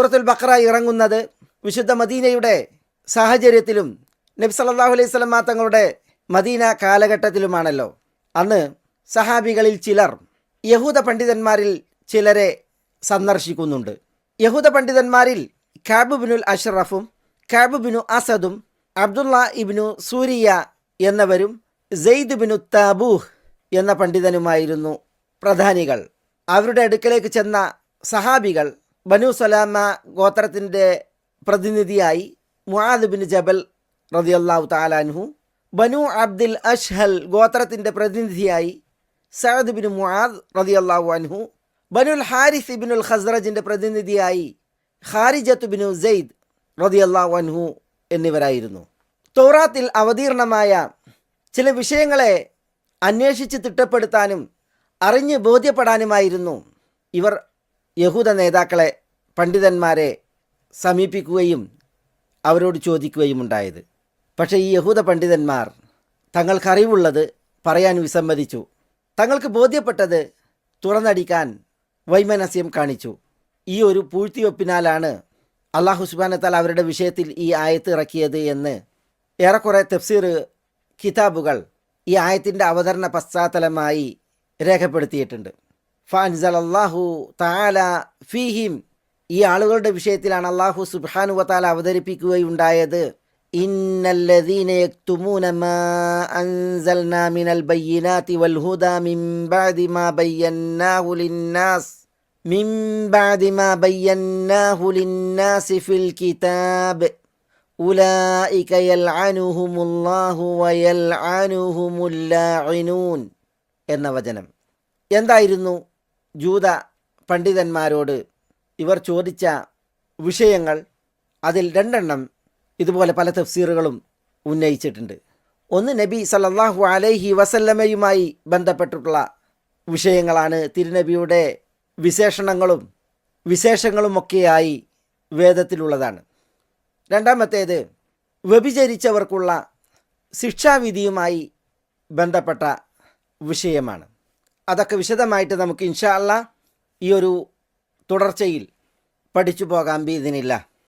സൂറത്തുൽ ബക്ര ഇറങ്ങുന്നത് വിശുദ്ധ മദീനയുടെ സാഹചര്യത്തിലും നബി സല്ലാഹു അലൈഹി സ്വലമ തങ്ങളുടെ മദീന കാലഘട്ടത്തിലുമാണല്ലോ. അന്ന് സഹാബികളിൽ ചിലർ യഹൂദ പണ്ഡിതന്മാരിൽ ചിലരെ സന്ദർശിക്കുന്നുണ്ട്. യഹൂദ പണ്ഡിതന്മാരിൽ കാബ് ബിനുൽ അഷ്റഫും കാബ് ബിനു അസദും അബ്ദുള്ള ഇബ്നു സൂരിയ എന്നവരും സെയ്ദ് ബിനു താബൂഹ് എന്ന പണ്ഡിതനുമായിരുന്നു പ്രധാനികൾ. അവരുടെ അടുക്കലേക്ക് ചെന്ന സഹാബികൾ ബനു സലാമ ഗോത്രത്തിന്റെ പ്രതിനിധിയായി മുആദ് ബിൻ ജബൽ റതിയല്ലാഹു താലാൻഹു ബനു അബ്ദുൽ അഷ്ഹൽ ഗോത്രത്തിന്റെ പ്രതിനിധിയായി സഅദ് ബിൻ മുആദ് റതിയല്ലാഹു അൻഹു ബനുൽ ഹാരിസ് ഇബിനുൽ ഖസ്റജിന്റെ പ്രതിനിധിയായി ഖാരിജത്ത് ബിനു സെയ്ദ് റതിയല്ലാഹു അൻഹു എന്നിവരായിരുന്നു. തോറാത്തിൽ അവതീർണമായ ചില വിഷയങ്ങളെ അന്വേഷിച്ച് തിട്ടപ്പെടുത്താനും അറിഞ്ഞ് ബോധ്യപ്പെടാനുമായിരുന്നു ഇവർ യഹൂദ നേതാക്കളെ പണ്ഡിതന്മാരെ സമീപിക്കുകയും അവരോട് ചോദിക്കുകയും ഉണ്ടായത്. പക്ഷേ ഈ യഹൂദ പണ്ഡിതന്മാർ തങ്ങൾക്കറിവുള്ളത് പറയാൻ വിസമ്മതിച്ചു. തങ്ങൾക്ക് ബോധ്യപ്പെട്ടത് തുറന്നടിക്കാൻ വൈമനസ്യം കാണിച്ചു. ഈ ഒരു പൂഴ്ത്തിവെപ്പിനാലാണ് അള്ളാഹു സുബാനത്താൽ അവരുടെ വിഷയത്തിൽ ഈ ആയത്ത് ഇറക്കിയത് എന്ന് ഏറെക്കുറെ തഫ്സീർ കിതാബുകൾ ഈ ആയത്തിന്റെ അവതരണ പശ്ചാത്തലമായി രേഖപ്പെടുത്തിയിട്ടുണ്ട്. ഫാൻസൽ അള്ളാഹു താല ഫീഹിം. ഈ ആളുകളുടെ വിഷയത്തിലാണ് അള്ളാഹു സുബാനു വത്താല അവതരിപ്പിക്കുകയുണ്ടായത്. എന്ന വചനം. എന്തായിരുന്നു? ജൂത പണ്ഡിതന്മാരോട് ഇവർ ചോദിച്ച വിഷയങ്ങൾ അതിൽ രണ്ടെണ്ണം ഇതുപോലെ പല തഫ്സീറുകളും ഉന്നയിച്ചിട്ടുണ്ട്. ഒന്ന് നബി സല്ലല്ലാഹു അലൈഹി വസല്ലമയുമായി ബന്ധപ്പെട്ടിട്ടുള്ള വിഷയങ്ങളാണ്. തിരുനബിയുടെ വിശേഷണങ്ങളും വിശേഷങ്ങളും വിശേഷങ്ങളുമൊക്കെയായി വേദത്തിലുള്ളതാണ്. രണ്ടാമത്തേത് വ്യഭിചരിച്ചവർക്കുള്ള ശിക്ഷാവിധിയുമായി ബന്ധപ്പെട്ട വിഷയമാണ്. അതൊക്കെ വിശദമായിട്ട് നമുക്ക് ഇൻഷാ അല്ല ഈ ഒരു തുടർച്ചയിൽ പഠിച്ചു പോകാൻ ബീതിനില്ല